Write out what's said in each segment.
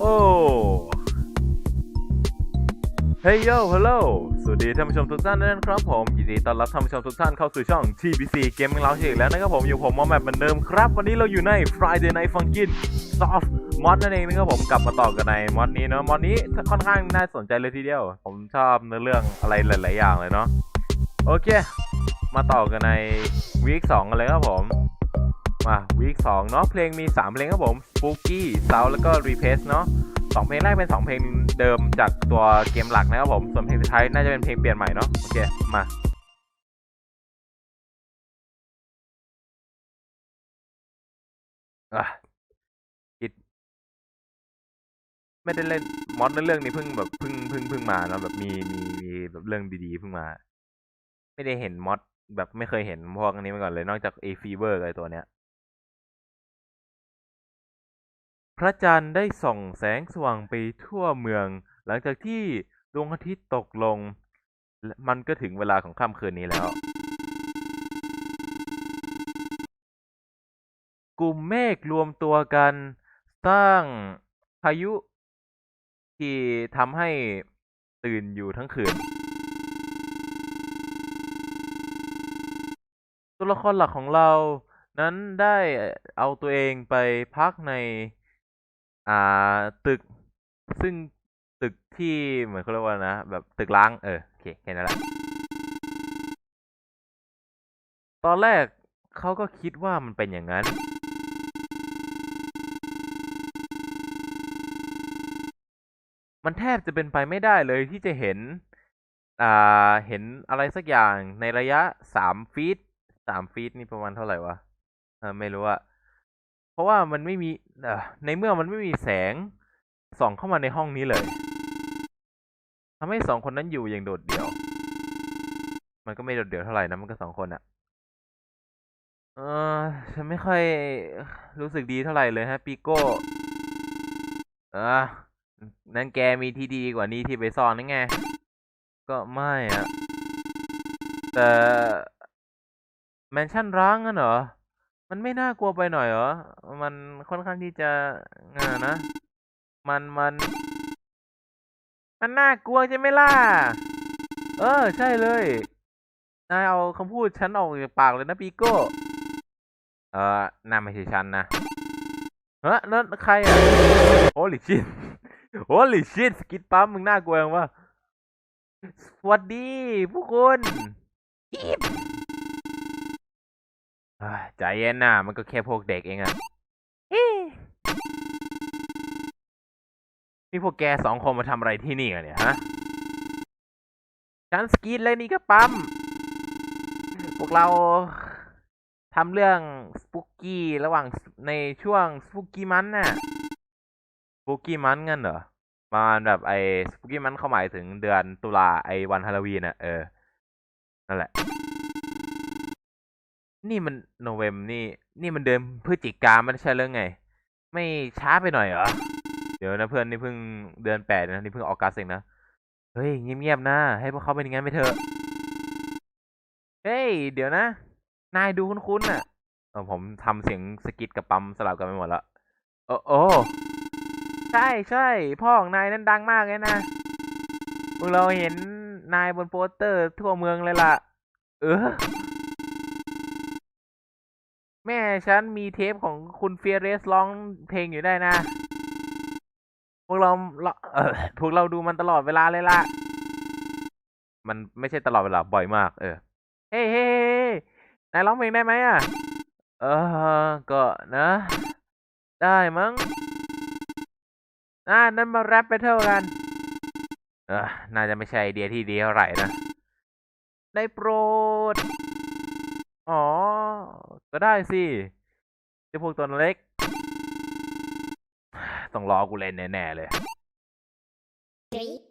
โอ้เฮ้ยโยฮัลโหลสวัสดีท่านผู้ชมทุกท่านด้วยนะครับผม ยินดีต้อนรับท่านผู้ชมทุกท่านเข้าสู่ช่อง TBC Gaming Lounge อีกแล้วนะครับผม อยู่ผมมอแมปเหมือนเดิมครับ วันนี้เราอยู่ใน Friday Night Funkin Soft Mod นั่นเองนะครับผมกลับมาต่อกันในมอดนี้เนาะมอดนี้ค่อนข้างน่าสนใจเลยทีเดียว ผมชอบเนื้อเรื่องอะไรหลาย ๆ อย่างเลยเนาะโอเค มาต่อกันในวีค2กันเลยครับผม มาวีคสองเนาะเพลงมี 3 เพลงครับผม Spooky Sound แล้วก็ Repace เนาะสองเพลงแรกเป็น 2 เพลงเดิมจากตัวเกมหลักนะครับผม ส่วนเพลงสุดท้ายน่าจะเป็นเพลงเปลี่ยนใหม่เนาะโอเค มาอะคิดไม่ได้เล่นมอดในเรื่องนี้เพิ่งแบบเพิ่งเพิ่งเพิ่งมาเนาะแบบมีมีมีแบบเรื่องดีๆเพิ่งมา ไม่ได้เห็นมอดแบบไม่เคยเห็นพวกอันนี้มาก่อนเลย นอกจาก A Fever อะไรตัวเนี้ย พระจันทร์ได้ส่องแสงสว่างไปทั่วเมือง หลังจากที่ดวงอาทิตย์ตกลง มันก็ถึงเวลาของค่ำคืนนี้แล้ว กลุ่มเมฆรวมตัวกัน สร้างพายุ ที่ทำให้ตื่นอยู่ทั้งคืน ตัวละครหลักของเรานั้นได้เอาตัวเองไปพักใน อ่าตึกซึ่งตึกที่เหมือนเขาเรียกว่านะ แบบตึกล้างเออโอเคแค่นั้นแหละตอนแรกเขาก็คิดว่ามันเป็นอย่างนั้น มันแทบจะเป็นไปไม่ได้เลยที่จะเห็น อ่า เห็นอะไรสักอย่างในระยะสามฟีตสามฟีตนี่ประมาณเท่าไหร่วะ เออ ไม่รู้อะ ราะว่ามันไม่มีเอในเมื่อมันไม่มีแสงส่องเข้ามาในห้องนี้เลยทำให้สองคนนั้นอยู่อย่างโดดเดี่ยว มันก็ไม่โดดเดี่ยวเท่าไหร่นะมันก็สองคนอะเออฉันไม่ค่อยรู้สึกดีเท่าไหร่เลยฮะปีโก้ เออ นั่นแกมีที่ดีกว่านี้ที่ไปซ่อนนั่นไง ก็ไม่อะแต่แมนชั่นร้างกันเหรอ มันไม่น่ากลัวไปหน่อยเหรอ มันค่อนข้างที่จะงานะ มันมัน มันน่ากลัวใช่ไหมล่ะ เออ ใช่เลย นายเอาคำพูดฉันออกจากปากเลยนะปีโก้ เออน่าไม่ใช่ฉันนะเฮ้ยนั่นใครอะโอ้ลิชิตโอ้ลิชิตสกิดปั๊มมึงน่ากลัวยังวะสวัสดีผู้คนอีบ ใจเย็นน่ะ มันก็แค่พวกเด็กเองอะเอ๊ะนี่พวกแกสองคนมาทำอะไรที่นี่กันเนี่ยฮะฉันสกีดเลยนี่ก็ปั๊ม พวกเราทำเรื่องสปุกกี้ระหว่างในช่วงสปุกกี้มันน่ะสปุกกี้มันงั้นเหรอประมาณแบบไอ้สปุกกี้มันเขาหมายถึงเดือนตุลาไอ้วันฮาโลวีนอะเออ นั่นแหละ นี่มันโนเวมนี่ นี่มันเดือนพฤศจิกาไม่ใช่เรื่องไง ไม่ช้าไปหน่อยเหรอ เดี๋ยวนะเพื่อนนี่เพิ่งเดือนแปดนะนี่เพิ่งออกกาสเองนะ เฮ้ยเงียบๆนะ ให้พวกเขาเป็นอย่างนั้นไปเถอะ เฮ้ย เดี๋ยวนะ นายดูคุ้นๆน่ะเออผมทำเสียงสกิดกับปั๊มสลับกันไปหมดละโอ้โอ้ใช่ใช่พ่อของนายนั้นดังมากเลยนะพวกเราเห็นนายบนโปสเตอร์ทั่วเมืองเลยล่ะ เออ แม่ฉันมีเทปของคุณเฟียเรสร้องเพลงอยู่ได้นะ พวกเราเราเออพวกเราดูมันตลอดเวลาเลยล่ะ มันไม่ใช่ตลอดเวลาบ่อยมาก เออ เฮ้เฮ้เฮ้นายร้องเพลงได้ไหมอะ เออ ก็นะ ได้มั้งอ่านั้นมาแรปไปเท่ากัน เออ น่าจะไม่ใช่ไอเดียที่ดีเท่าไหร่นะ ได้โปรด อ๋อ ก็ได้สิเจ้าพวกตัวเล็ก ต้องรอกูเล่นแน่ๆเลย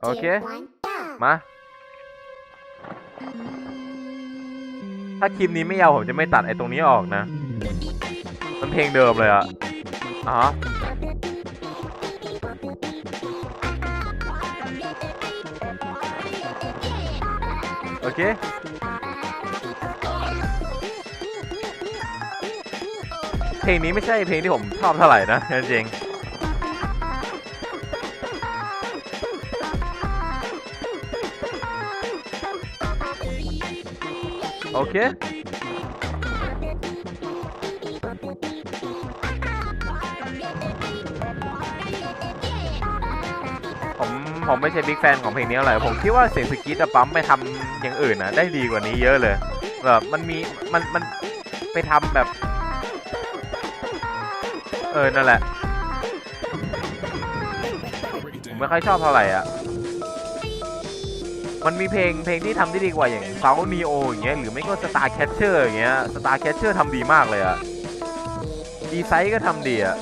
โอเค มา ถ้าคลิปนี้ไม่ยาวผมจะไม่ตัดไอ้ตรงนี้ออกนะ มันเพลงเดิมเลยอะอ๋อโอเค พลงนี้ไม่ใช่เพลงที่ผมชอบเท่าไหร่นะจริงโอเคผมผมไม่ใช่บิ๊กแฟนของเพลงนี้เท่ไรผมคิดว่าเสียงสกีตปั๊มไปทำอย่างอื่นนะได้ดีกว่านี้เยอะเลยแบบมันมีมันมันไปทำแบบ เออ นั่นแหละผมไม่ค่อยชอบเท่าไหร่อะ มันมีเพลงเพลงที่ทำได้ดีกว่าอย่าง s o u n d Neo อย่างเงี้ยหรือไม่ก็ Star Catcher อย่างเงี้ย Star Catcher ทำดีมากเลยอะดีไซน์ก็ทำดีอะ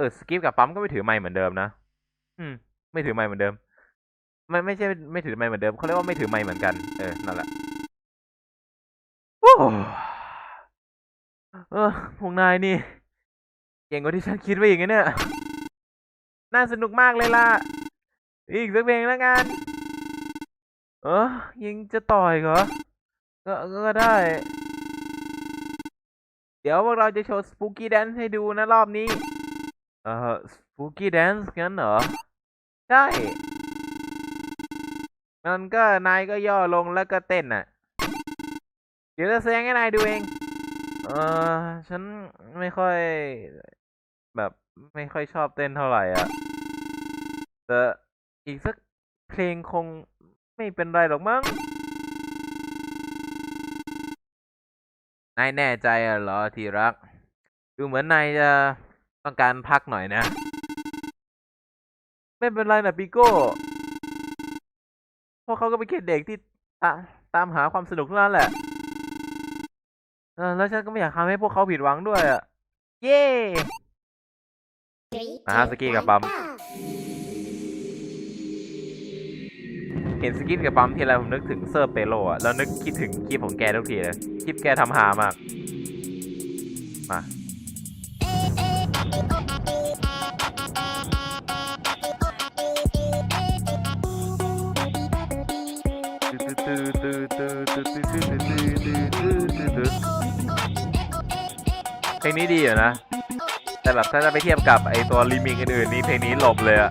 ออสกิปกับปั๊มก็ไม่ถือไมค์เหมือนเดิมนะอืม ไม่ถือไมค์เหมือนเดิมไม่ไม่ใช่ไม่ถือไมค์เหมือนเดิมเขาเรียกว่าไม่ถือไมค์เหมือนกัน เออนั่นแหละโอ้เออพวกนายนี่เก่งกว่าที่ฉันคิดไว้อีกนะเนี่ยน่าสนุกมากเลยล่ะ อีกสักเพลงแล้วกัน เออยิงจะต่อยเหรอ ก็ก็ได้ เดี๋ยวพวกเราจะโชว์สปูกี้แดนซ์ให้ดูนะรอบนี้ เอ่อสปูกี้แดนซ์งั้นเหรอ ใช่มันก็นายก็ย่อลงแล้วก็เต้นน่ะ เดี๋ยวจะแสดงให้นายดูเอง เออฉันไม่ค่อย แบบไม่ค่อยชอบเต้นเท่าไหร่อะแต่อีกสักเพลงคงไม่เป็นไรหรอกมั้ง นายแน่ใจเหรอที่รัก ดูเหมือนนายจะ ต้องการพักหน่อยนะ ไม่เป็นไรนะปิโก้พวกเขาก็เป็นแค่เด็กที่ตาตามหาความสนุกเท่านั้นแหละแล้วฉันก็ไม่อยากทำให้พวกเขาผิดหวังด้วยอะ เย้อ่าสกีกับปั๊มเห็นสกินกับปั๊มทีไรผมนึกถึงเซอร์เปโลอะ แล้วนึกคิดถึงคลิปของแกทุกทีเลย คลิปแกทำหามาก มา เพลงนี้ดีอยู่นะ แต่แบบถ้าจะไปเทียบกับไอตัวรีมิกอื่นๆนี่เพลงนี้หลบเลยอะ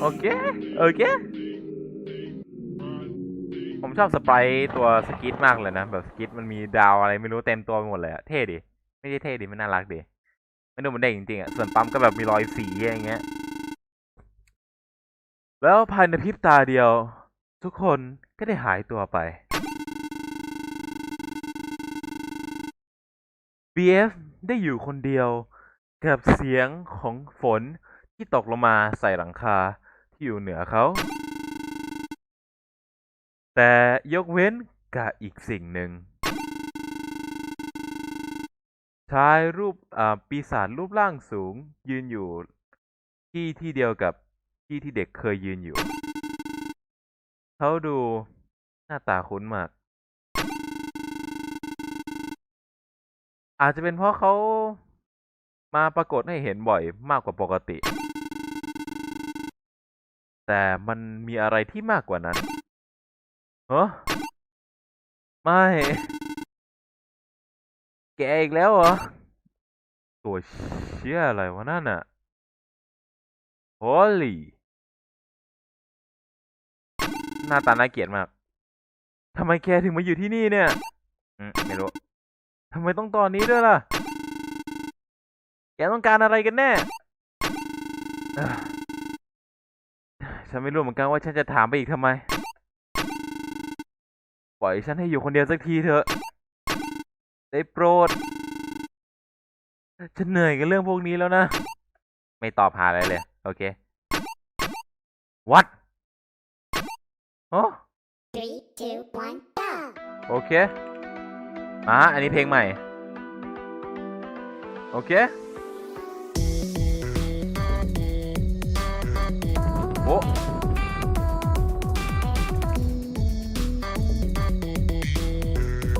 โอเค โอเค ผมชอบสไปร์ตัวสกิทมากเลยนะ แบบสกิทมันมีดาวอะไรไม่รู้เต็มตัวไปหมดเลยอะเท่ดิ ไม่ใช่เท่ดิ มันน่ารักดิมันดูเหมันเด็กจริงๆอะส่วนปั๊มก็แบบมีรอยสีอย่างเงี้ย แล้วภายในพริบตาเดียว ทุกคนก็ได้หายตัวไป BF ได้อยู่คนเดียวกับเสียงของฝนที่ตกลงมาใส่หลังคา ที่อยู่เหนือเขา แต่ยกเว้นกับอีกสิ่งหนึ่ง ชายรูปปีศาจรูปร่างสูงยืนอยู่ที่ที่เดียวกับที่ที่เด็กเคยยืนอยู่ เขาดูหน้าตาคุ้นมาก อาจจะเป็นเพราะเขามาปรากฏให้เห็นบ่อยมากกว่าปกติ แต่มันมีอะไรที่มากกว่านั้นเฮ้ไม่ แกอีกแล้วเหรอ ตัวเชี่ยอะไรวะนั่นอะโ o ลี่ หน้าตาน่าเกลียดมาก ทำไมแกถึงมาอยู่ที่นี่เนี่ยไม่รู้ ทำไมต้องตอนนี้ด้วยล่ะ แกต้องการอะไรกันแน่ ฉันไม่รู้เหมือนกันว่าฉันจะถามไปอีกทำไม ปล่อยฉันให้อยู่คนเดียวสักทีเถอะ ได้โปรด ฉันเหนื่อยกับเรื่องพวกนี้แล้วนะ ไม่ตอบหาอะไรเลย โอเค what โอ้ Three, two, one, go! โอเค อ่าอันนี้เพลงใหม่ โอเค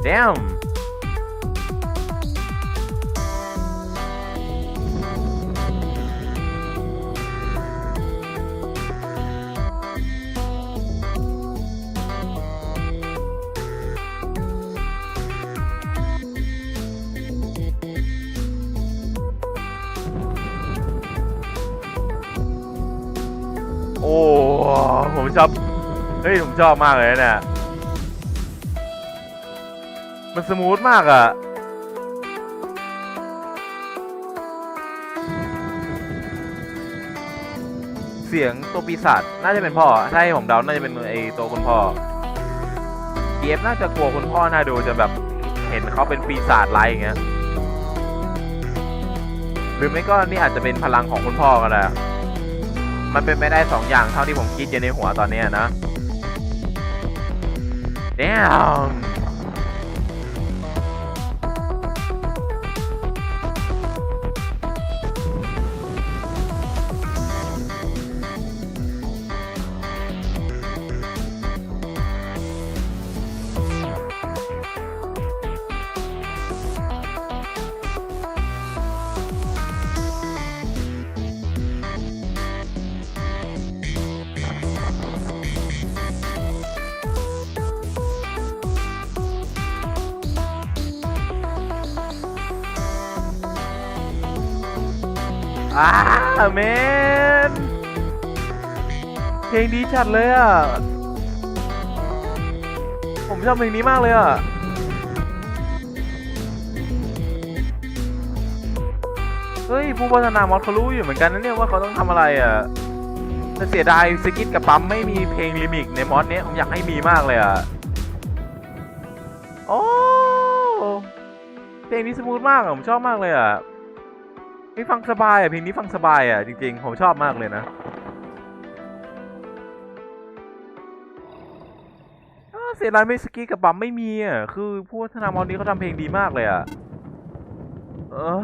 damn โอ้ผมชอบ เฮ้ย ผมชอบมากเลยนะเนี่ย มันสมูทมากอะเสียงตัวปีศาจน่าจะเป็นพ่อ ถ้าให้ผมเดา น่าจะเป็นไอตัวคุณพ่อเอฟน่าจะกลัวคุณพ่อน่าดูจะแบบเห็นเขาเป็นปีศาจไรอย่างเงี้ย หรือไม่ก็นี่อาจจะเป็นพลังของคุณพ่อก็ได้ มันเป็นไม่ได้สองอย่างเท่าที่ผมคิดอยู่ในหัวตอนนี้นะ Damn อ่าแมนเพลงดีจัดเลยอะ ผมชอบเพลงนี้มากเลยอะเฮ้ยผู้พัฒนามอดเขารู้อยู่เหมือนกันนะเนี่ยว่าเขาต้องทำอะไรอะแต่เสียดายสกิทกับปั๊มไม่มีเพลงลิมิกในมอดเนี้ยผมอยากให้มีมากเลยอะโอ้เพลงนี้สมูทมากอะผมชอบมากเลยอะ นี่ฟังสบายอะเพลงนี้ฟังสบายอะจริงๆ ผมชอบมากเลยนะเสียดายไม่สกีกับบัมไม่มีอะคือผู้พัฒนามอนนี้เขาทำเพลงดีมากเลยอะเออ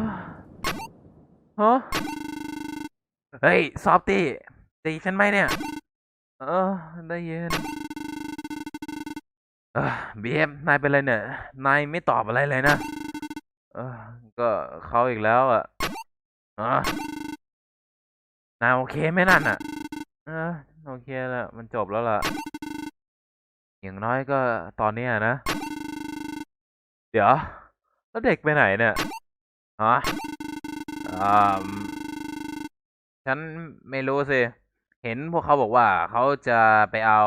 ฮะเฮ้ยซอฟตี้ตีฉันไหมเนี่ย เออได้ยินเออบีเอ็มนายเป็นไรเนี่ย นายไม่ตอบอะไรเลยนะ เออ ก็เขาอีกแล้วอะ อะนาโอเคไหมนั่นอะเออโอเคแล้วมันจบแล้วล่ะ อย่างน้อยก็ตอนนี้นะ เดี๋ยว แล้วเด็กไปไหนเนี่ยฮะอ่าฉันไม่รู้สิ เห็นพวกเขาบอกว่าเขาจะไปเอา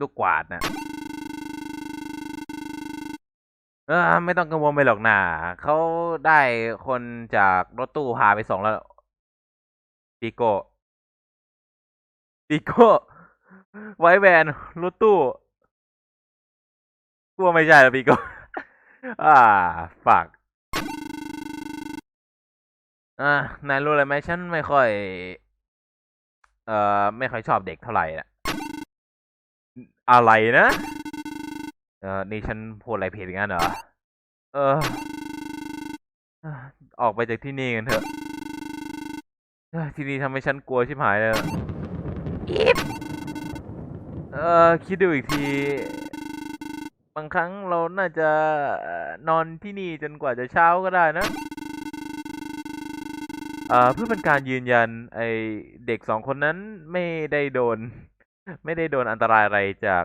ลูกกวาดน่ะ เออไม่ต้องกังวลไปหรอกนะเขาได้คนจากรถตู้พาไปส่งแล้วปีโก้ปีโก้ไว้แวนรถตู้กลัวไม่ใช่หรอปีโก้อ่าฝากอ่านายรู้อะไรไหมฉันไม่ค่อย เอ่อ ไม่ค่อยชอบเด็กเท่าไหร่นะอะไรนะ เออนี่ฉันพูดอะไรผิดงั้นเหรอ เออ ออกไปจากที่นี่กันเถอะเอ้ยที่นี่ทำให้ฉันกลัวชิบหายเลยอีฟเออคิดดูอีกที บางครั้งเราน่าจะเอ่อนอนที่นี่จนกว่าจะเช้าก็ได้นะเอ่อเพื่อเป็นการยืนยัน ไอเด็กสองคนนั้นไม่ได้โดน ไม่ได้โดนอันตรายอะไรจาก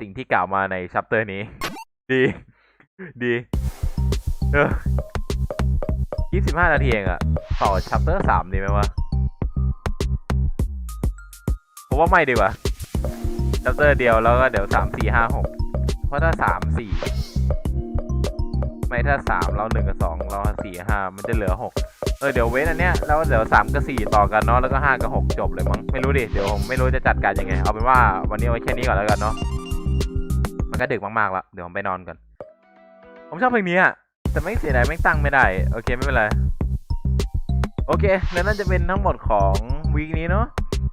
สิ่งที่กล่าวมาในชัปเตอร์นี้ ดี ดีเออยี่สิบห้านาทีเองอะต่อชัปเตอร์สามดีไหมวะผมว่าไม่ดีว่าชัปเตอร์เดียวแล้วก็เดี๋ยวสามสี่ห้าหกเพราะถ้าสามสี่ไม่ถ้าสามเราหนึ่งกับสองเราสี่ห้ามันจะเหลือหกเออเดี๋ยวเว้นอันเนี้ยแล้วเดี๋ยวสามกับสี่ต่อกันเนาะแล้วก็ห้ากับหกจบเลยมั้งไม่รู้ดิ เดี๋ยวผมไม่รู้จะจัดการยังไง เอาเป็นว่าวันนี้เอาไว้แค่นี้ก่อนแล้วกันเนาะ มันก็ดึกมากๆแล้วเดี๋ยวผมไปนอนก่อน ผมชอบเพลงนี้อะแต่ไม่เสียดายไม่ตั้งไม่ได้ โอเคไม่เป็นไร โอเค แล้วนั่นจะเป็นทั้งหมดของวีคนี้เนาะ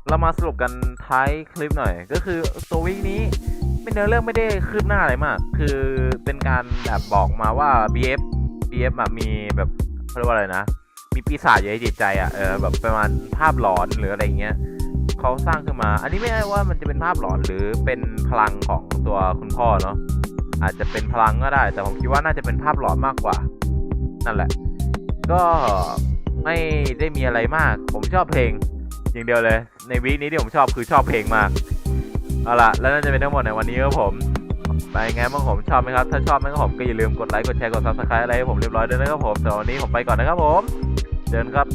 เรามาสรุปกันท้ายคลิปหน่อย ก็คือตัววีคนี้เป็นเนื้อเรื่องไม่ได้คืบหน้าอะไรมาก คือเป็นการแบบบอกมาว่า BF BF อะมีแบบเขาเรียกว่าอะไรนะ มีปีศาจอยู่ในจิตใจอะเออแบบประมาณภาพหลอนหรืออะไรเงี้ย เขาสร้างขึ้นมา อันนี้ไม่ได้ว่ามันจะเป็นภาพหลอนหรือเป็นพลังของตัวคุณพ่อเนาะอาจจะเป็นพลังก็ได้ แต่ผมคิดว่าน่าจะเป็นภาพหลอนมากกว่า นั่นแหละ ก็ไม่ได้มีอะไรมาก ผมชอบเพลง อย่างเดียวเลย ในวีคนี้ที่ผมชอบคือชอบเพลงมากเอาล่ะแล้วน่าจะเป็นทั้งหมดในวันนี้ครับผมไปไงบ้างผมชอบไหมครับ ถ้าชอบไหมครับผมก็อย่าลืมกดไลค์กดแชร์กด subscribe อะไรให้ผมเรียบร้อยด้วยนะครับผมแต่วันนี้ผมไปก่อนนะครับผม เดินครับ